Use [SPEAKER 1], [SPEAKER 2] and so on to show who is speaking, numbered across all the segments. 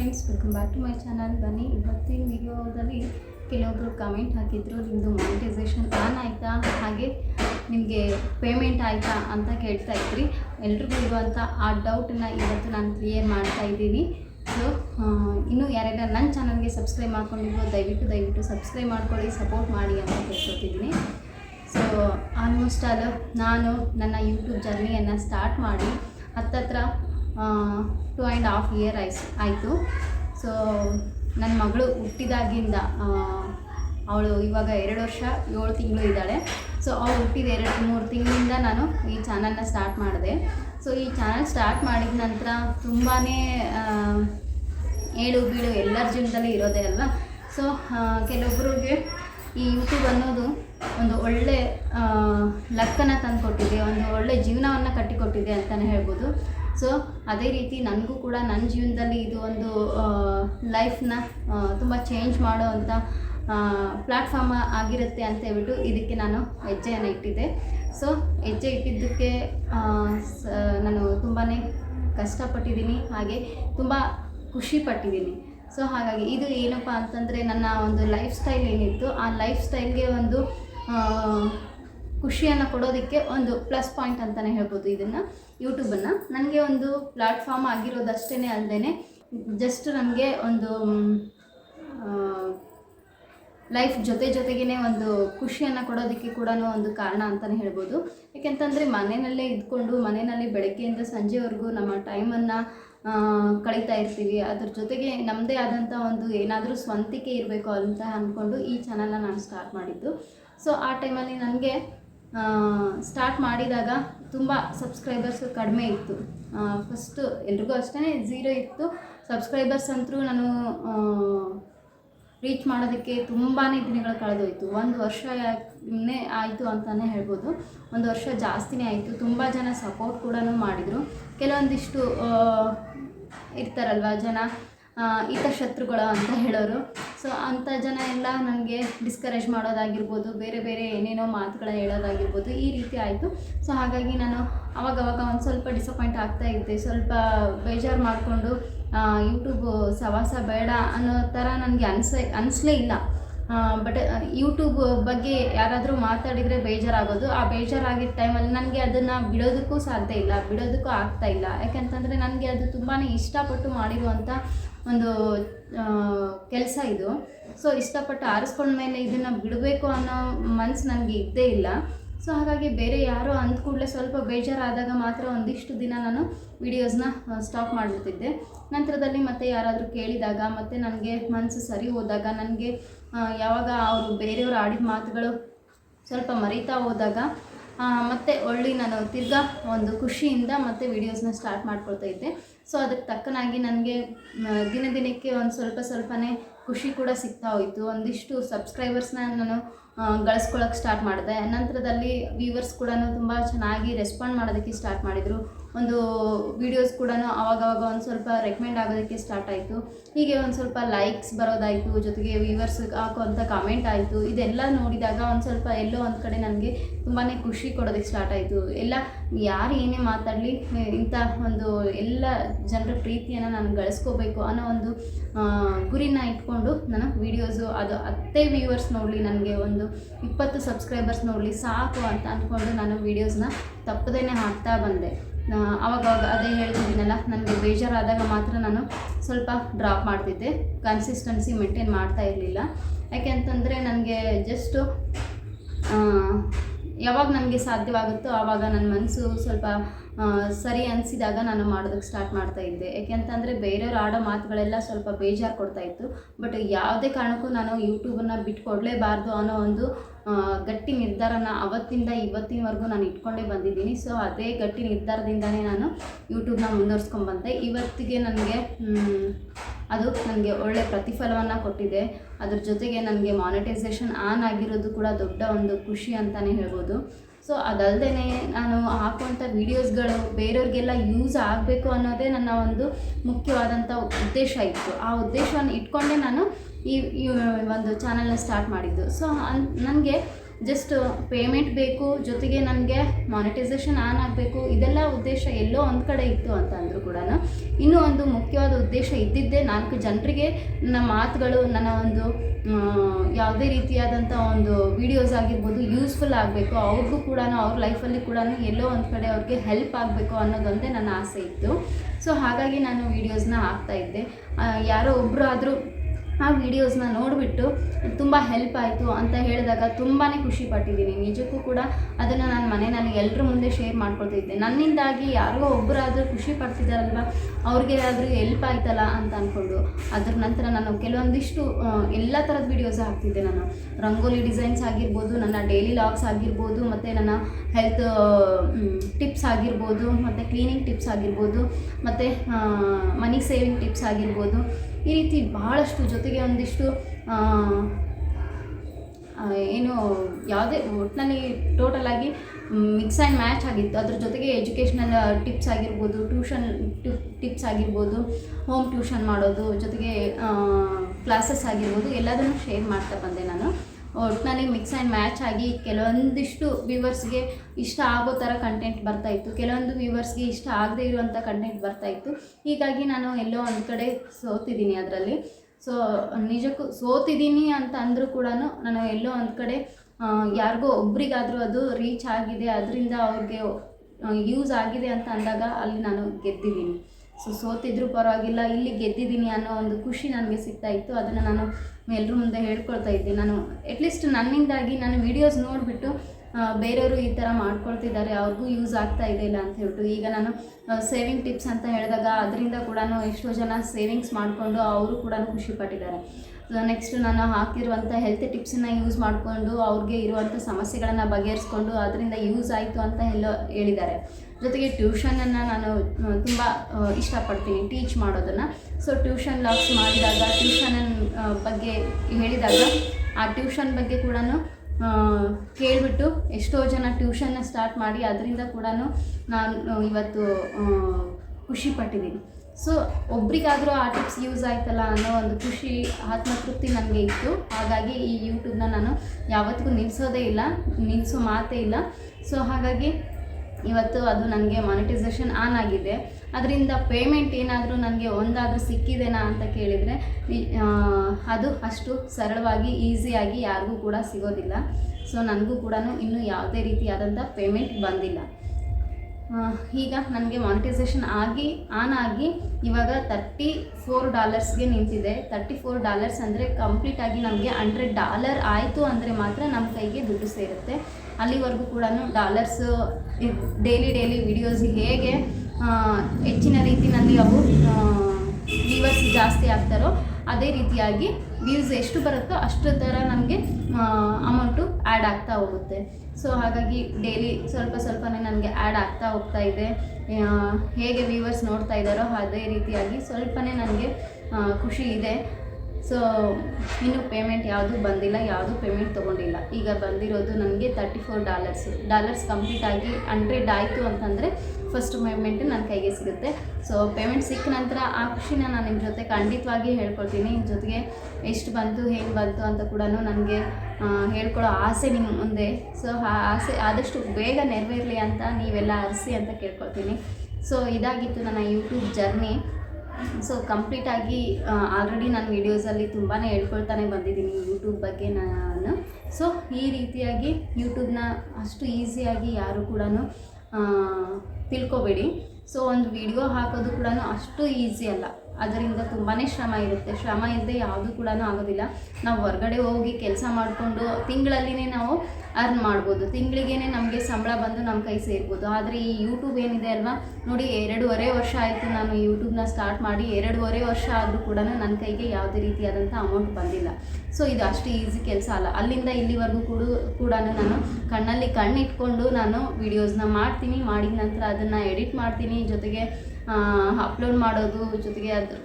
[SPEAKER 1] Friends welcome back to my channel ಬನ್ನಿ ಇವತ್ತಿನ ವಿಡಿಯೋದಲ್ಲಿ ಕೆಲವೊಬ್ಬರು ಕಮೆಂಟ್ ಹಾಕಿದ್ರು ನಿಮ್ಮದು ಮಾನಿಟೈಸೇಷನ್ ಆನ್ ಆಯಿತಾ? ಹಾಗೆ ನಿಮಗೆ ಪೇಮೆಂಟ್ ಆಯಿತಾ ಅಂತ ಕೇಳ್ತಾ ಇದ್ರಿ. ಎಲ್ರಿಗೂ ಇರುವಂಥ ಆ ಡೌಟನ್ನು ಇವತ್ತು ನಾನು ಕ್ಲಿಯರ್ ಮಾಡ್ತಾ ಇದ್ದೀನಿ. ಸೊ ಇನ್ನೂ ಯಾರ್ಯಾರ ನನ್ನ ಚಾನಲ್ಗೆ ಸಬ್ಸ್ಕ್ರೈಬ್ ಮಾಡ್ಕೊಂಡಿದ್ರು, ದಯವಿಟ್ಟು ದಯವಿಟ್ಟು ಸಬ್ಸ್ಕ್ರೈಬ್ ಮಾಡ್ಕೊಳ್ಳಿ ಸಪೋರ್ಟ್ ಮಾಡಿ ಅಂತ ಕೇಳ್ಕೊತಿದ್ದೀನಿ. ಸೊ ಆಲ್ಮೋಸ್ಟ್ ಆಲ್ ನಾನು ನನ್ನ ಯೂಟ್ಯೂಬ್ ಜರ್ನಿಯನ್ನು ಸ್ಟಾರ್ಟ್ ಮಾಡಿ, ಹತ್ತತ್ರ ಟು ಆ್ಯಂಡ್ ಹಾಫ್ ಇಯರ್ ಆಯ್ತು ಆಯಿತು. ಸೊ ನನ್ನ ಮಗಳು ಹುಟ್ಟಿದಾಗಿಂದ ಅವಳು ಇವಾಗ ಎರಡು ವರ್ಷ, ಏಳು ತಿಂಗಳು ಇದ್ದಾಳೆ. ಸೊ ಅವಳು ಹುಟ್ಟಿದ ಎರಡು, ಮೂರು ತಿಂಗಳಿಂದ ನಾನು ಈ ಚಾನಲ್ನ ಸ್ಟಾರ್ಟ್ ಮಾಡಿದೆ. ಸೊ ಈ ಚಾನಲ್ ಸ್ಟಾರ್ಟ್ ಮಾಡಿದ ನಂತರ ತುಂಬಾ ಏಳು ಬೀಳು ಎಲ್ಲರ ಜೀವನದಲ್ಲಿ ಇರೋದೇ ಅಲ್ವಾ? ಸೊ ಕೆಲವೊಬ್ಬರಿಗೆ ಈ ಯೂಟ್ಯೂಬ್ ಅನ್ನೋದು ಒಂದು ಒಳ್ಳೆ ಲಕ್ಕನ ತಂದುಕೊಟ್ಟಿದೆ, ಒಂದು ಒಳ್ಳೆ ಜೀವನವನ್ನು ಕಟ್ಟಿಕೊಟ್ಟಿದೆ ಅಂತಲೇ ಹೇಳ್ಬೋದು. ಸೊ ಅದೇ ರೀತಿ ನನಗೂ ಕೂಡ ನನ್ನ ಜೀವನದಲ್ಲಿ ಇದು ಒಂದು ಲೈಫ್ನ ತುಂಬ ಚೇಂಜ್ ಮಾಡೋ ಅಂಥ ಪ್ಲ್ಯಾಟ್ಫಾರ್ಮ್ ಆಗಿರುತ್ತೆ ಅಂತ ಹೇಳ್ಬಿಟ್ಟು ಇದಕ್ಕೆ ನಾನು ಹೆಜ್ಜೆಯನ್ನು ಇಟ್ಟಿದ್ದೆ. ಸೊ ಹೆಜ್ಜೆ ಇಟ್ಟಿದ್ದಕ್ಕೆ ಸ, ನಾನು ತುಂಬಾ ಕಷ್ಟಪಟ್ಟಿದ್ದೀನಿ. ಹಾಗೆ ತುಂಬ ಖುಷಿ ಪಟ್ಟಿದ್ದೀನಿ ಸೊ ಹಾಗಾಗಿ ಇದು ಏನಪ್ಪ ಅಂತಂದರೆ ನನ್ನ ಒಂದು ಲೈಫ್ ಸ್ಟೈಲ್ ಏನಿತ್ತು, ಆ ಲೈಫ್ ಸ್ಟೈಲ್ಗೆ ಒಂದು ಖುಷಿಯನ್ನು ಕೊಡೋದಕ್ಕೆ ಒಂದು ಪ್ಲಸ್ ಪಾಯಿಂಟ್ ಅಂತಲೇ ಹೇಳ್ಬೋದು ಇದನ್ನು. ಯೂಟ್ಯೂಬನ್ನು ನನಗೆ ಒಂದು ಪ್ಲ್ಯಾಟ್ಫಾರ್ಮ್ ಆಗಿರೋದಷ್ಟೇ ಅಲ್ಲದೆ ಜಸ್ಟ್ ನನಗೆ ಒಂದು ಲೈಫ್ ಜೊತೆ ಜೊತೆಗೇ ಒಂದು ಖುಷಿಯನ್ನು ಕೊಡೋದಕ್ಕೆ ಕೂಡ ಒಂದು ಕಾರಣ ಅಂತಲೇ ಹೇಳ್ಬೋದು. ಯಾಕೆಂತಂದರೆ ಮನೆಯಲ್ಲೇ ಇದ್ಕೊಂಡು, ಮನೆಯಲ್ಲಿ ಬೆಳಗ್ಗೆಯಿಂದ ಸಂಜೆವರೆಗೂ ನಮ್ಮ ಟೈಮನ್ನು ಕಳೀತಾ ಇರ್ತೀವಿ. ಅದ್ರ ಜೊತೆಗೆ ನಮ್ಮದೇ ಆದಂಥ ಒಂದು ಏನಾದರೂ ಸ್ವಂತಿಕೆ ಇರಬೇಕು ಅಂತ ಅಂದ್ಕೊಂಡು ಈ ಚಾನಲ್ನ ನಾನು ಸ್ಟಾರ್ಟ್ ಮಾಡಿದ್ದು. ಸೊ ಆ ಟೈಮಲ್ಲಿ ನನಗೆ ಸ್ಟಾರ್ಟ್ ಮಾಡಿದಾಗ ತುಂಬ ಸಬ್ಸ್ಕ್ರೈಬರ್ಸ್ ಕಡಿಮೆ ಇತ್ತು. ಫಸ್ಟು ಎಲ್ರಿಗೂ ಅಷ್ಟೇ ಝೀರೋ ಇತ್ತು. ಸಬ್ಸ್ಕ್ರೈಬರ್ಸ್ ಅಂತೂ ನಾನು ರೀಚ್ ಮಾಡೋದಕ್ಕೆ ತುಂಬಾ ದಿನಗಳು ಕಳೆದೋಯ್ತು. ಒಂದು ವರ್ಷನೇ ಆಯಿತು ಅಂತಲೇ ಹೇಳ್ಬೋದು. ಒಂದು ವರ್ಷ ಜಾಸ್ತಿನೇ ಆಯಿತು. ತುಂಬ ಜನ ಸಪೋರ್ಟ್ ಕೂಡ ಮಾಡಿದರು. ಕೆಲವೊಂದಿಷ್ಟು ಇರ್ತಾರಲ್ವ ಜನ? ಹಿತಶತ್ರುಗಳು ಅಂತ ಹೇಳೋರು. ಸೊ ಅಂಥ ಜನ ಎಲ್ಲ ನನಗೆ ಡಿಸ್ಕರೇಜ್ ಮಾಡೋದಾಗಿರ್ಬೋದು, ಬೇರೆ ಬೇರೆ ಏನೇನೋ ಮಾತುಗಳ ಹೇಳೋದಾಗಿರ್ಬೋದು, ಈ ರೀತಿ ಆಯಿತು. ಸೊ ಹಾಗಾಗಿ ನಾನು ಅವಾಗವಾಗ ಒಂದು ಸ್ವಲ್ಪ ಡಿಸಪಾಯಿಂಟ್ ಆಗ್ತಾ ಇದ್ದೆ. ಸ್ವಲ್ಪ ಬೇಜಾರು ಮಾಡಿಕೊಂಡು ಯೂಟ್ಯೂಬ್ ಸವಾಸ ಬೇಡ ಅನ್ನೋ ಥರ ನನಗೆ ಅನಿಸ, ಅನಿಸ್ಲೇ ಇಲ್ಲ. ಬಟ್ ಯೂಟ್ಯೂಬ್ ಬಗ್ಗೆ ಯಾರಾದರೂ ಮಾತಾಡಿದರೆ ಬೇಜಾರಾಗೋದು. ಆ ಬೇಜಾರಾಗಿದ್ದ ಟೈಮಲ್ಲಿ ನನಗೆ ಅದನ್ನು ಬಿಡೋದಕ್ಕೂ ಸಾಧ್ಯ ಇಲ್ಲ, ಬಿಡೋದಕ್ಕೂ ಆಗ್ತಾ ಇಲ್ಲ. ಯಾಕೆಂತಂದರೆ ನನಗೆ ಅದು ತುಂಬಾ ಇಷ್ಟಪಟ್ಟು ಮಾಡಿರುವಂಥ ಒಂದು ಕೆಲಸ ಇದು. ಸೊ ಇಷ್ಟಪಟ್ಟು ಆರಿಸ್ಕೊಂಡ್ಮೇಲೆ ಇದನ್ನು ಬಿಡಬೇಕು ಅನ್ನೋ ಮನಸ್ಸು ನನಗೆ ಇದ್ದೇ ಇಲ್ಲ. ಸೊ ಹಾಗಾಗಿ ಬೇರೆ ಯಾರೋ ಅಂದ ಕೂಡಲೇ ಸ್ವಲ್ಪ ಬೇಜಾರಾದಾಗ ಮಾತ್ರ ಒಂದಿಷ್ಟು ದಿನ ನಾನು ವಿಡಿಯೋಸ್ನ ಸ್ಟಾಪ್ ಮಾಡಿಬಿಡ್ತಿದ್ದೆ. ನಂತರದಲ್ಲಿ ಮತ್ತೆ ಯಾರಾದರೂ ಕೇಳಿದಾಗ ಮತ್ತು ನನಗೆ ಮನಸ್ಸು ಸರಿ ಹೋದಾಗ, ನನಗೆ ಯಾವಾಗ ಅವರು ಬೇರೆಯವರು ಆಡಿದ ಮಾತುಗಳು ಸ್ವಲ್ಪ ಮರಿತಾ ಹೋದಾಗ ಮತ್ತೆ ಒಳ್ಳೆ ನಾನು ತಿರ್ಗಾ ಒಂದು ಖುಷಿಯಿಂದ ಮತ್ತೆ ವೀಡಿಯೋಸ್ನ ಸ್ಟಾರ್ಟ್ ಮಾಡ್ಕೊಳ್ತಾ ಇದ್ದೆ. ಸೊ ಅದಕ್ಕೆ ತಕ್ಕನಾಗಿ ನನಗೆ ದಿನ ದಿನಕ್ಕೆ ಒಂದು ಸ್ವಲ್ಪ ಸ್ವಲ್ಪನೇ ಖುಷಿ ಕೂಡ ಸಿಗ್ತಾ ಹೋಯಿತು. ಒಂದಿಷ್ಟು ಸಬ್ಸ್ಕ್ರೈಬರ್ಸ್ನ ನಾನು ಗಳಿಸ್ಕೊಳ್ಳೋಕೆ ಸ್ಟಾರ್ಟ್ ಮಾಡಿದೆ. ನಂತರದಲ್ಲಿ ವ್ಯೂವರ್ಸ್ ಕೂಡ ತುಂಬ ಚೆನ್ನಾಗಿ ರೆಸ್ಪಾಂಡ್ ಮಾಡೋದಕ್ಕೆ ಸ್ಟಾರ್ಟ್ ಮಾಡಿದರು. ಒಂದು ವೀಡಿಯೋಸ್ ಕೂಡ ಆವಾಗವಾಗ ಒಂದು ಸ್ವಲ್ಪ ರೆಕಮೆಂಡ್ ಆಗೋದಕ್ಕೆ ಸ್ಟಾರ್ಟ್ ಆಯಿತು. ಹೀಗೆ ಒಂದು ಸ್ವಲ್ಪ ಲೈಕ್ಸ್ ಬರೋದಾಯಿತು, ಜೊತೆಗೆ ವ್ಯೂವರ್ಸ್ ಹಾಕುವಂಥ ಕಾಮೆಂಟ್ ಆಯಿತು. ಇದೆಲ್ಲ ನೋಡಿದಾಗ ಒಂದು ಸ್ವಲ್ಪ ಎಲ್ಲೋ ಒಂದು ಕಡೆ ನನಗೆ ತುಂಬಾ ಖುಷಿ ಕೊಡೋದಕ್ಕೆ ಸ್ಟಾರ್ಟ್ ಆಯಿತು. ಎಲ್ಲ ಯಾರು ಏನೇ ಮಾತಾಡಲಿ, ಇಂಥ ಒಂದು ಎಲ್ಲ ಜನರ ಪ್ರೀತಿಯನ್ನು ನಾನು ಗಳಿಸ್ಕೋಬೇಕು ಅನ್ನೋ ಒಂದು ಗುರಿನ ಇಟ್ಕೊಂಡು ನಾನು ವೀಡಿಯೋಸು ಅದು ಹತ್ತೇ ವ್ಯೂವರ್ಸ್ ನೋಡಲಿ, ನನಗೆ ಒಂದು ಇಪ್ಪತ್ತು ಸಬ್ಸ್ಕ್ರೈಬರ್ಸ್ ನೋಡಲಿ ಸಾಕು ಅಂತ ಅಂದ್ಕೊಂಡು ನಾನು ವೀಡಿಯೋಸ್ನ ತಪ್ಪದೇ ಹಾಕ್ತಾ ಬಂದೆ. ಆ, ಅವಾಗವಾಗ ಅದೇ ಹೇಳ್ತಿದ್ದೀನಲ್ಲ ನನಗೆ ಬೇಜಾರಾದಾಗ ಮಾತ್ರ ನಾನು ಸ್ವಲ್ಪ ಡ್ರಾಪ್ ಮಾಡ್ತಿದ್ದೆ. ಕನ್ಸಿಸ್ಟೆನ್ಸಿ ಮೇಂಟೈನ್ ಮಾಡ್ತಾ ಇರಲಿಲ್ಲ. ಯಾಕೆ ಅಂತಂದರೆ ನನಗೆ ಜಸ್ಟು ಯಾವಾಗ ನನಗೆ ಸಾಧ್ಯವಾಗುತ್ತೋ ಆವಾಗ ನನ್ನ ಮನಸ್ಸು ಸ್ವಲ್ಪ ಸರಿ ಅನಿಸಿದಾಗ ನಾನು ಮಾಡೋದಕ್ಕೆ ಸ್ಟಾರ್ಟ್ ಮಾಡ್ತಾ ಇದ್ದೆ. ಯಾಕೆಂತಂದರೆ ಬೇರೆಯವ್ರು ಆಡೋ ಮಾತುಗಳೆಲ್ಲ ಸ್ವಲ್ಪ ಬೇಜಾರು ಕೊಡ್ತಾ ಇತ್ತು. ಬಟ್ ಯಾವುದೇ ಕಾರಣಕ್ಕೂ ನಾನು ಯೂಟ್ಯೂಬನ್ನು ಬಿಟ್ಕೊಡ್ಲೇಬಾರ್ದು ಅನ್ನೋ ಒಂದು ಗಟ್ಟಿ ನಿರ್ಧಾರನ ಅವತ್ತಿಂದ ಇವತ್ತಿನವರೆಗೂ ನಾನು ಇಟ್ಕೊಂಡೇ ಬಂದಿದ್ದೀನಿ. ಸೊ ಅದೇ ಗಟ್ಟಿ ನಿರ್ಧಾರದಿಂದನೇ ನಾನು ಯೂಟ್ಯೂಬ್ನ ಮುಂದುವರ್ಸ್ಕೊಂಡ್ಬಂದೆ. ಇವತ್ತಿಗೆ ನನಗೆ ಅದು ನನಗೆ ಒಳ್ಳೆ ಪ್ರತಿಫಲವನ್ನು ಕೊಟ್ಟಿದೆ. ಅದ್ರ ಜೊತೆಗೆ ನನಗೆ ಮಾನಿಟೈಸೇಷನ್ ಆನ್ ಆಗಿರೋದು ಕೂಡ ದೊಡ್ಡ ಒಂದು ಖುಷಿ ಅಂತಲೇ ಹೇಳ್ಬೋದು. ಸೊ ಅದಲ್ಲದೆ ನಾನು ಹಾಕುವಂಥ ವೀಡಿಯೋಸ್ಗಳು ಬೇರೆಯವ್ರಿಗೆಲ್ಲ ಯೂಸ್ ಆಗಬೇಕು ಅನ್ನೋದೇ ನನ್ನ ಒಂದು ಮುಖ್ಯವಾದಂಥ ಉದ್ದೇಶ ಇತ್ತು. ಆ ಉದ್ದೇಶವನ್ನು ಇಟ್ಕೊಂಡೇ ನಾನು ಈ ಒಂದು ಚಾನಲ್ನ ಸ್ಟಾರ್ಟ್ ಮಾಡಿದ್ದು. ಸೊ ನನಗೆ ಜಸ್ಟ್ ಪೇಮೆಂಟ್ ಬೇಕು, ಜೊತೆಗೆ ನನಗೆ ಮಾನಿಟೈಸೇಷನ್ ಆನ್ ಆಗಬೇಕು, ಇದೆಲ್ಲ ಉದ್ದೇಶ ಎಲ್ಲೋ ಒಂದು ಕಡೆ ಇತ್ತು ಅಂತ ಅಂದರೂ ಕೂಡ ಇನ್ನೂ ಒಂದು ಮುಖ್ಯವಾದ ಉದ್ದೇಶ ಇದ್ದಿದ್ದೇ ನಾಲ್ಕು ಜನರಿಗೆ ನನ್ನ ಮಾತುಗಳು ನನ್ನ ಒಂದು ಯಾವುದೇ ರೀತಿಯಾದಂಥ ಒಂದು ವಿಡಿಯೋಸ್ ಆಗಿರ್ಬೋದು ಯೂಸ್ಫುಲ್ ಆಗಬೇಕು. ಅವ್ರಿಗೂ ಕೂಡ ಅವ್ರ ಲೈಫಲ್ಲಿ ಕೂಡ ಎಲ್ಲೋ ಒಂದು ಕಡೆ ಅವ್ರಿಗೆ ಹೆಲ್ಪ್ ಆಗಬೇಕು ಅನ್ನೋದೊಂದೇ ನನ್ನ ಆಸೆ ಇತ್ತು. ಸೊ ಹಾಗಾಗಿ ನಾನು ವೀಡಿಯೋಸ್ನ ಹಾಕ್ತಾ ಇದ್ದೆ. ಆ, ಯಾರೋ ಒಬ್ಬರು ಆದರೂ ಆ ವಿಡಿಯೋಸ್ನ ನೋಡಿಬಿಟ್ಟು ತುಂಬ ಹೆಲ್ಪ್ ಆಯಿತು ಅಂತ ಹೇಳಿದಾಗ ತುಂಬಾ ಖುಷಿ ಪಟ್ಟಿದ್ದೀನಿ. ನಿಜಕ್ಕೂ ಕೂಡ ಅದನ್ನು ನಾನು ಮನೆಯಲ್ಲಿ ಎಲ್ಲರ ಮುಂದೆ ಶೇರ್ ಮಾಡ್ಕೊಳ್ತಿದ್ದೆ ನನ್ನಿಂದಾಗಿ ಯಾರಿಗೋ ಒಬ್ಬರಾದರೂ ಖುಷಿ ಪಡ್ತಿದ್ದಾರಲ್ವ ಅವ್ರಿಗೆ ಆದರೂ ಹೆಲ್ಪ್ ಆಯ್ತಲ್ಲ ಅಂತ ಅಂದ್ಕೊಂಡು ಅದ್ರ ನಂತರ ನಾನು ಕೆಲವೊಂದಿಷ್ಟು ಎಲ್ಲ ಥರದ ವಿಡಿಯೋಸ್ ಹಾಕ್ತಿದ್ದೆ ನಾನು. ರಂಗೋಲಿ ಡಿಸೈನ್ಸ್ ಆಗಿರ್ಬೋದು, ನನ್ನ ಡೈಲಿ ಲಾಗ್ಸ್ ಆಗಿರ್ಬೋದು, ಮತ್ತು ನನ್ನ ಹೆಲ್ತ್ ಟಿಪ್ಸ್ ಆಗಿರ್ಬೋದು, ಮತ್ತು ಕ್ಲೀನಿಂಗ್ ಟಿಪ್ಸ್ ಆಗಿರ್ಬೋದು, ಮತ್ತು ಮನಿ ಸೇವಿಂಗ್ ಟಿಪ್ಸ್ ಆಗಿರ್ಬೋದು. ಈ ರೀತಿ ಬಹಳಷ್ಟು ಜೊತೆಗೆ ಒಂದಿಷ್ಟು ಏನು ಯಾವುದೇ ಒಟ್ಟಿನಲ್ಲಿ ಟೋಟಲಾಗಿ ಮಿಕ್ಸ್ ಆ್ಯಂಡ್ ಮ್ಯಾಚ್ ಆಗಿತ್ತು. ಅದ್ರ ಜೊತೆಗೆ ಎಜುಕೇಷ್ನಲ್ ಟಿಪ್ಸ್ ಆಗಿರ್ಬೋದು ಟ್ಯೂಷನ್ ಟಿಪ್ಸ್ ಆಗಿರ್ಬೋದು ಹೋಮ್ ಟ್ಯೂಷನ್ ಮಾಡೋದು, ಜೊತೆಗೆ ಕ್ಲಾಸಸ್ ಆಗಿರ್ಬೋದು, ಎಲ್ಲದನ್ನು ಶೇರ್ ಮಾಡ್ತಾ ಬಂದೆ ನಾನು. ಒಟ್ಟಿನಲ್ಲಿ ಮಿಕ್ಸ್ ಆ್ಯಂಡ್ ಮ್ಯಾಚ್ ಆಗಿ ಕೆಲವೊಂದಿಷ್ಟು ವ್ಯೂವರ್ಸ್ಗೆ ಇಷ್ಟ ಆಗೋ ಥರ ಕಂಟೆಂಟ್ ಬರ್ತಾ ಇತ್ತು. ಕೆಲವೊಂದು ವ್ಯೂವರ್ಸ್ಗೆ ಇಷ್ಟ ಆಗದೇ ಇರುವಂಥ ಕಂಟೆಂಟ್ ಬರ್ತಾ ಇತ್ತು. ಹೀಗಾಗಿ ನಾನು ಎಲ್ಲೋ ಒಂದು ಕಡೆ ಸೋತಿದ್ದೀನಿ ಅದರಲ್ಲಿ. ಸೊ ನಿಜಕ್ಕೂ ಸೋತಿದ್ದೀನಿ ಅಂತ ಅಂದರೂ ಕೂಡ ನಾನು ಎಲ್ಲೋ ಒಂದು ಕಡೆ ಯಾರಿಗೋ ಒಬ್ರಿಗಾದರೂ ಅದು ರೀಚ್ ಆಗಿದೆ, ಅದರಿಂದ ಅವ್ರಿಗೆ ಯೂಸ್ ಆಗಿದೆ ಅಂತ ಅಂದಾಗ ಅಲ್ಲಿ ನಾನು ಗೆದ್ದಿದ್ದೀನಿ. ಸೊ ಸೋತಿದ್ರೂ ಪರವಾಗಿಲ್ಲ, ಇಲ್ಲಿ ಗೆದ್ದಿದ್ದೀನಿ ಅನ್ನೋ ಒಂದು ಖುಷಿ ನನಗೆ ಸಿಗ್ತಾ ಇತ್ತು. ಅದನ್ನು ನಾನು ಎಲ್ಲರ ಮುಂದೆ ಹೇಳ್ಕೊಳ್ತಾ ಇದ್ದೆ. ನಾನು ಅಟ್ಲೀಸ್ಟ್ ನನ್ನಿಂದಾಗಿ ನಾನು ವೀಡಿಯೋಸ್ ನೋಡಿಬಿಟ್ಟು ಬೇರೆಯವರು ಈ ಥರ ಮಾಡ್ಕೊಳ್ತಿದ್ದಾರೆ, ಅವ್ರಿಗೂ ಯೂಸ್ ಆಗ್ತಾ ಇದೆ ಇಲ್ಲ ಅಂತ ಹೇಳ್ಬಿಟ್ಟು. ಈಗ ನಾನು ಸೇವಿಂಗ್ ಟಿಪ್ಸ್ ಅಂತ ಹೇಳಿದಾಗ, ಅದರಿಂದ ಕೂಡ ಎಷ್ಟೋ ಜನ ಸೇವಿಂಗ್ಸ್ ಮಾಡಿಕೊಂಡು ಅವರು ಕೂಡ ಖುಷಿ ಪಟ್ಟಿದ್ದಾರೆ. ನೆಕ್ಸ್ಟ್ ನಾನು ಹಾಕಿರುವಂಥ ಹೆಲ್ತ್ ಟಿಪ್ಸನ್ನು ಯೂಸ್ ಮಾಡಿಕೊಂಡು ಅವ್ರಿಗೆ ಇರುವಂಥ ಸಮಸ್ಯೆಗಳನ್ನು ಬಗೆಹರಿಸ್ಕೊಂಡು ಅದರಿಂದ ಯೂಸ್ ಆಯಿತು ಅಂತ ಎಲ್ಲ ಹೇಳಿದ್ದಾರೆ. ಜೊತೆಗೆ ಟ್ಯೂಷನನ್ನು ನಾನು ತುಂಬ ಇಷ್ಟಪಡ್ತೀನಿ ಟೀಚ್ ಮಾಡೋದನ್ನು. ಸೊ ಟ್ಯೂಷನ್ ಲಾಕ್ಸ್ ಮಾಡಿದಾಗ ಟ್ಯೂಷನ್ ಬಗ್ಗೆ ಹೇಳಿದಾಗ ಆ ಟ್ಯೂಷನ್ ಬಗ್ಗೆ ಕೂಡ ಕೇಳಿಬಿಟ್ಟು ಎಷ್ಟೋ ಜನ ಟ್ಯೂಷನ್ನ ಸ್ಟಾರ್ಟ್ ಮಾಡಿ ಅದರಿಂದ ಕೂಡ ನಾನು ಇವತ್ತು ಆ, ಖುಷಿ ಪಟ್ಟಿದ್ದೀನಿ. ಸೊ ಒಬ್ರಿಗಾದರೂ ಆ ಟಿಪ್ಸ್ ಯೂಸ್ ಆಯ್ತಲ್ಲ ಅನ್ನೋ ಒಂದು ಖುಷಿ, ಆತ್ಮತೃಪ್ತಿ ನನಗೆ ಇತ್ತು. ಹಾಗಾಗಿ ಈ ಯೂಟ್ಯೂಬ್ನ ನಾನು ಯಾವತ್ತಿಗೂ ನಿಲ್ಲಿಸೋದೇ ಇಲ್ಲ ನಿಲ್ಲಿಸೋ ಮಾತೇ ಇಲ್ಲ. ಸೊ ಹಾಗಾಗಿ ಇವತ್ತು ಅದು ನನಗೆ ಮಾನಿಟೈಸೇಷನ್ ಆನ್ ಆಗಿದೆ. ಅದರಿಂದ ಪೇಮೆಂಟ್ ಏನಾದರೂ ನನಗೆ ಒಂದಾದರೂ ಸಿಕ್ಕಿದೆನಾ ಅಂತ ಕೇಳಿದರೆ ಅದು ಅಷ್ಟು ಸರಳವಾಗಿ ಈಸಿಯಾಗಿ ಯಾರಿಗೂ ಕೂಡ ಸಿಗೋದಿಲ್ಲ. ಸೊ ನನಗೂ ಕೂಡ ಇನ್ನೂ ಯಾವುದೇ ರೀತಿಯಾದಂಥ ಪೇಮೆಂಟ್ ಬಂದಿಲ್ಲ. ಈಗ ನನಗೆ ಮಾನಿಟೈಸೇಷನ್ ಆಗಿ ಆನ್ ಆಗಿ ಇವಾಗ ತರ್ಟಿ ಫೋರ್ ಡಾಲರ್ಸ್ಗೆ ನಿಂತಿದೆ. ತರ್ಟಿ ಫೋರ್ ಡಾಲರ್ಸ್ ಅಂದರೆ ಕಂಪ್ಲೀಟಾಗಿ ನಮಗೆ ಹಂಡ್ರೆಡ್ ಡಾಲರ್ ಆಯಿತು ಅಂದರೆ ಮಾತ್ರ ನಮ್ಮ ಕೈಗೆ ದುಡ್ಡು ಸೇರುತ್ತೆ. ಅಲ್ಲಿವರೆಗೂ ಕೂಡ ಡಾಲರ್ಸ್ ಡೈಲಿ ಡೈಲಿ ವಿಡಿಯೋಸ್ ಹೇಗೆ ಹೆಚ್ಚಿನ ರೀತಿಯಲ್ಲಿ ಅವು ವ್ಯೂವರ್ಸ್ ಜಾಸ್ತಿ ಆಗ್ತಾರೋ ಅದೇ ರೀತಿಯಾಗಿ ವ್ಯೂಸ್ ಎಷ್ಟು ಬರುತ್ತೋ ಅಷ್ಟು ಥರ ನಮಗೆ ಅಮೌಂಟು ಆ್ಯಡ್ ಆಗ್ತಾ ಹೋಗುತ್ತೆ. ಸೊ ಹಾಗಾಗಿ ಡೈಲಿ ಸ್ವಲ್ಪ ಸ್ವಲ್ಪನೇ ನನಗೆ ಆ್ಯಡ್ ಆಗ್ತಾ ಹೋಗ್ತಾ ಇದೆ. ಹೇಗೆ ವ್ಯೂವರ್ಸ್ ನೋಡ್ತಾ ಇದ್ದಾರೋ ಅದೇ ರೀತಿಯಾಗಿ ಸ್ವಲ್ಪನೇ ನನಗೆ ಖುಷಿ ಇದೆ. ಸೊ ಇನ್ನೂ ಪೇಮೆಂಟ್ ಯಾವುದೂ ಬಂದಿಲ್ಲ, ಯಾವುದೂ ಪೇಮೆಂಟ್ ತೊಗೊಂಡಿಲ್ಲ. ಈಗ ಬಂದಿರೋದು ನನಗೆ thirty four dollars dollars complete ಆಗಿ ಹಂಡ್ರೆಡ್ ಆಯಿತು ಅಂತಂದರೆ ಫಸ್ಟ್ ಪೇಮೆಂಟ್ ನನ್ನ ಕೈಗೆ ಸಿಗುತ್ತೆ. ಸೊ ಪೇಮೆಂಟ್ ಸಿಕ್ಕ ನಂತರ ಆ ಖುಷಿನ ನಾನು ನಿಮ್ಮ ಜೊತೆ ಖಂಡಿತವಾಗಿ ಹೇಳ್ಕೊಳ್ತೀನಿ ಜೊತೆಗೆ ಎಷ್ಟು ಬಂತು, ಹೇಗೆ ಬಂತು ಅಂತ ಕೂಡ ನನಗೆ ಹೇಳ್ಕೊಳ್ಳೋ ಆಸೆ ನಿಮ್ಮ ಮುಂದೆ. ಸೊ ಆ ಆಸೆ ಆದಷ್ಟು ಬೇಗ ನೆರವೇರಲಿ ಅಂತ ನೀವೆಲ್ಲ ಅರಿಸಿ ಅಂತ ಕೇಳ್ಕೊಳ್ತೀನಿ. ಸೊ ಇದಾಗಿತ್ತು ನನ್ನ ಯೂಟ್ಯೂಬ್ ಜರ್ನಿ ಸೊ ಕಂಪ್ಲೀಟಾಗಿ ಆಲ್ರೆಡಿ ನಾನು ವೀಡಿಯೋಸಲ್ಲಿ ತುಂಬಾ ಹೇಳ್ಕೊಳ್ತಾನೆ ಬಂದಿದ್ದೀನಿ ಯೂಟ್ಯೂಬ್ ಬಗ್ಗೆ ನಾನು. ಸೊ ಈ ರೀತಿಯಾಗಿ ಯೂಟ್ಯೂಬ್ನ ಅಷ್ಟು ಈಸಿಯಾಗಿ ಯಾರು ಕೂಡ ತಿಳ್ಕೊಬೇಡಿ. ಸೊ ಒಂದು ವಿಡಿಯೋ ಹಾಕೋದು ಕೂಡ ಅಷ್ಟು ಈಸಿ ಅಲ್ಲ. ಅದರಿಂದ ತುಂಬಾ ಶ್ರಮ ಇರುತ್ತೆ. ಶ್ರಮ ಇಲ್ಲದೆ ಯಾವುದು ಕೂಡ ಆಗೋದಿಲ್ಲ. ನಾವು ಹೊರಗಡೆ ಹೋಗಿ ಕೆಲಸ ಮಾಡಿಕೊಂಡು ತಿಂಗಳಲ್ಲಿನೇ ನಾವು ಅರ್ನ್ ಮಾಡ್ಬೋದು. ತಿಂಗಳಿಗೇ ನಮಗೆ ಸಂಬಳ ಬಂದು ನಮ್ಮ ಕೈ ಸೇರ್ಬೋದು. ಆದರೆ ಈ ಯೂಟ್ಯೂಬ್ ಏನಿದೆ ಅಲ್ವಾ? ನೋಡಿ, ಎರಡೂವರೆ ವರ್ಷ ಆಯಿತು ನಾನು ಯೂಟ್ಯೂಬ್ನ ಸ್ಟಾರ್ಟ್ ಮಾಡಿ, ಎರಡೂವರೆ ವರ್ಷ ಆದರೂ ಕೂಡ ನನ್ನ ಕೈಗೆ ಯಾವುದೇ ರೀತಿಯಾದಂಥ ಅಮೌಂಟ್ ಬಂದಿಲ್ಲ. ಸೊ ಇದು ಅಷ್ಟು ಈಸಿ ಕೆಲಸ ಅಲ್ಲ. ಅಲ್ಲಿಂದ ಇಲ್ಲಿವರೆಗೂ ಕೂಡ ಕೂಡ ನಾನು ಕಣ್ಣಲ್ಲಿ ಕಣ್ಣಿಟ್ಕೊಂಡು ನಾನು ವೀಡಿಯೋಸ್ನ ಮಾಡ್ತೀನಿ. ಮಾಡಿದ ನಂತರ ಅದನ್ನು ಎಡಿಟ್ ಮಾಡ್ತೀನಿ. ಜೊತೆಗೆ ಅಪ್ಲೋಡ್ ಮಾಡೋದು, ಜೊತೆಗೆ ಅದು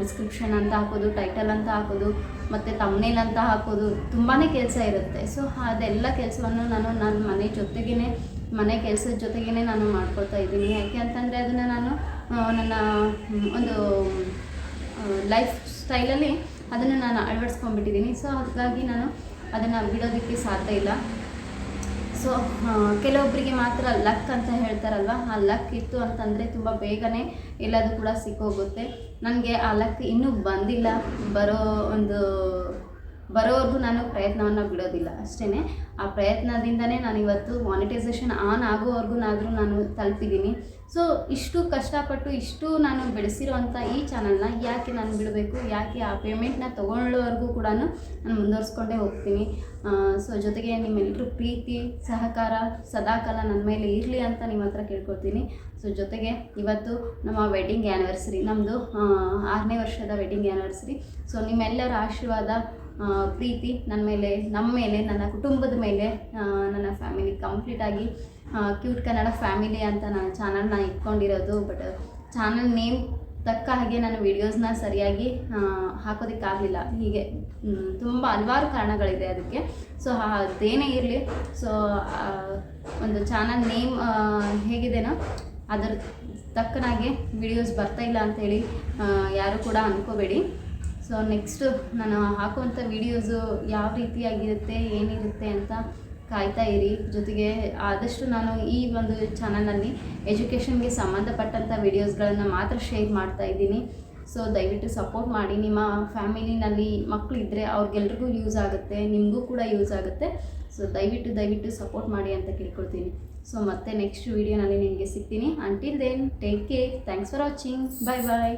[SPEAKER 1] ಡಿಸ್ಕ್ರಿಪ್ಷನ್ ಅಂತ ಹಾಕೋದು ಟೈಟಲ್ ಅಂತ ಹಾಕೋದು, ಮತ್ತು ತಮ್ನೇಲ್ ಅಂತ ಹಾಕೋದು ತುಂಬಾ ಕೆಲಸ ಇರುತ್ತೆ. ಸೊ ಅದೆಲ್ಲ ಕೆಲಸವನ್ನು ನಾನು ನನ್ನ ಮನೆ ಜೊತೆಗೇ ಮನೆ ಕೆಲಸದ ಜೊತೆಗೇ ನಾನು ಮಾಡ್ಕೊಳ್ತಾ ಇದ್ದೀನಿ. ಯಾಕೆ ಅಂತಂದರೆ ಅದನ್ನು ನಾನು ನನ್ನ ಒಂದು ಲೈಫ್ ಸ್ಟೈಲಲ್ಲಿ ಅದನ್ನು ನಾನು ಅಳವಡಿಸ್ಕೊಂಡ್ಬಿಟ್ಟಿದ್ದೀನಿ. ಸೊ ಹಾಗಾಗಿ ನಾನು ಅದನ್ನು ಬಿಡೋದಕ್ಕೆ ಸಾಧ್ಯ ಇಲ್ಲ. ಸೊ ಕೆಲವೊಬ್ಬರಿಗೆ ಮಾತ್ರ ಲಕ್ ಅಂತ ಹೇಳ್ತಾರಲ್ವ? ಆ ಲಕ್ ಇತ್ತು ಅಂತಂದರೆ ತುಂಬ ಬೇಗನೆ ಎಲ್ಲದು ಕೂಡ ಸಿಕ್ಕೋಗುತ್ತೆ. ನನಗೆ ಆ ಲಕ್ ಇನ್ನೂ ಬಂದಿಲ್ಲ. ಬರೋ ಒಂದು ಬರೋವರೆಗೂ ನಾನು ಪ್ರಯತ್ನವನ್ನು ಬಿಡೋದಿಲ್ಲ ಅಷ್ಟೇ ಆ ಪ್ರಯತ್ನದಿಂದನೇ ನಾನು ಇವತ್ತು ಮಾನಿಟೈಸೇಷನ್ ಆನ್ ಆಗೋವರೆಗೂನಾದರೂ ನಾನು ತಲುಪಿದ್ದೀನಿ. ಸೊ ಇಷ್ಟು ಕಷ್ಟಪಟ್ಟು ಇಷ್ಟು ನಾನು ಬೆಳೆಸಿರೋವಂಥ ಈ ಚಾನಲ್ನ ಯಾಕೆ ನಾನು ಬಿಡಬೇಕು, ಯಾಕೆ ಆ ಪೇಮೆಂಟ್ನ ತೊಗೊಳ್ಳೋವರೆಗೂ ಕೂಡ ನಾನು ಮುಂದುವರ್ಸ್ಕೊಂಡೇ ಹೋಗ್ತೀನಿ. ಸೊ ಜೊತೆಗೆ ನಿಮ್ಮೆಲ್ಲರೂ ಪ್ರೀತಿ, ಸಹಕಾರ ಸದಾಕಾಲ ನನ್ನ ಮೇಲೆ ಇರಲಿ ಅಂತ ನಿಮ್ಮ ಹತ್ರ ಕೇಳ್ಕೊಳ್ತೀನಿ. ಸೊ ಜೊತೆಗೆ ಇವತ್ತು ನಮ್ಮ ವೆಡ್ಡಿಂಗ್ ಆ್ಯನಿವರ್ಸರಿ ನಮ್ಮದು ಆರನೇ ವರ್ಷದ ವೆಡ್ಡಿಂಗ್ ಆ್ಯನಿವರ್ಸರಿ ಸೊ ನಿಮ್ಮೆಲ್ಲರ ಆಶೀರ್ವಾದ ಪ್ರೀತಿ ನನ್ನ ಮೇಲೆ ನಮ್ಮ ಮೇಲೆ, ನನ್ನ ಕುಟುಂಬದ ಮೇಲೆ ನನ್ನ ಫ್ಯಾಮಿಲಿ ಕಂಪ್ಲೀಟಾಗಿ ಕ್ಯೂಟ್ ಕನ್ನಡ ಫ್ಯಾಮಿಲಿ ಅಂತ ನಾನು ಚಾನಲ್ನ ಇಟ್ಕೊಂಡಿರೋದು. ಬಟ್ ಚಾನಲ್ ನೇಮ್ ತಕ್ಕ ಹಾಗೆ ನಾನು ವಿಡಿಯೋಸ್ನ ಸರಿಯಾಗಿ ಹಾಕೋದಕ್ಕಾಗಲಿಲ್ಲ. ಹೀಗೆ ತುಂಬ ಹಲವಾರು ಕಾರಣಗಳಿದೆ ಅದಕ್ಕೆ. ಸೊ ಅದೇನೇ ಇರಲಿ ಸೊ ಒಂದು ಚಾನಲ್ ನೇಮ್ ಹೇಗಿದೆನೋ ಅದರ ತಕ್ಕನಾಗೆ ವಿಡಿಯೋಸ್ ಬರ್ತಾ ಇಲ್ಲ ಅಂಥೇಳಿ ಯಾರು ಕೂಡ ಅಂದ್ಕೋಬೇಡಿ ಸೊ ನೆಕ್ಸ್ಟು ನಾನು ಹಾಕುವಂಥ ವೀಡಿಯೋಸು ಯಾವ ರೀತಿಯಾಗಿರುತ್ತೆ, ಏನಿರುತ್ತೆ ಅಂತ ಕಾಯ್ತಾ ಇರಿ. ಜೊತೆಗೆ ಆದಷ್ಟು ನಾನು ಈ ಒಂದು ಚಾನಲಲ್ಲಿ ಎಜುಕೇಷನ್ಗೆ ಸಂಬಂಧಪಟ್ಟಂಥ ವೀಡಿಯೋಸ್ಗಳನ್ನು ಮಾತ್ರ ಶೇರ್ ಮಾಡ್ತಾ ಇದ್ದೀನಿ. ಸೊ ದಯವಿಟ್ಟು ಸಪೋರ್ಟ್ ಮಾಡಿ. ನಿಮ್ಮ ಫ್ಯಾಮಿಲಿನಲ್ಲಿ ಮಕ್ಕಳು ಇದ್ದರೆ ಅವ್ರಿಗೆಲ್ರಿಗೂ ಯೂಸ್ ಆಗುತ್ತೆ, ನಿಮಗೂ ಕೂಡ ಯೂಸ್ ಆಗುತ್ತೆ. ಸೊ ದಯವಿಟ್ಟು ದಯವಿಟ್ಟು ಸಪೋರ್ಟ್ ಮಾಡಿ ಅಂತ ಕೇಳ್ಕೊಳ್ತೀನಿ. ಸೊ ಮತ್ತೆ ನೆಕ್ಸ್ಟ್ ವೀಡಿಯೋನಲ್ಲಿ ನಿಮಗೆ ಸಿಗ್ತೀನಿ. Until then take care thanks for watching bye bye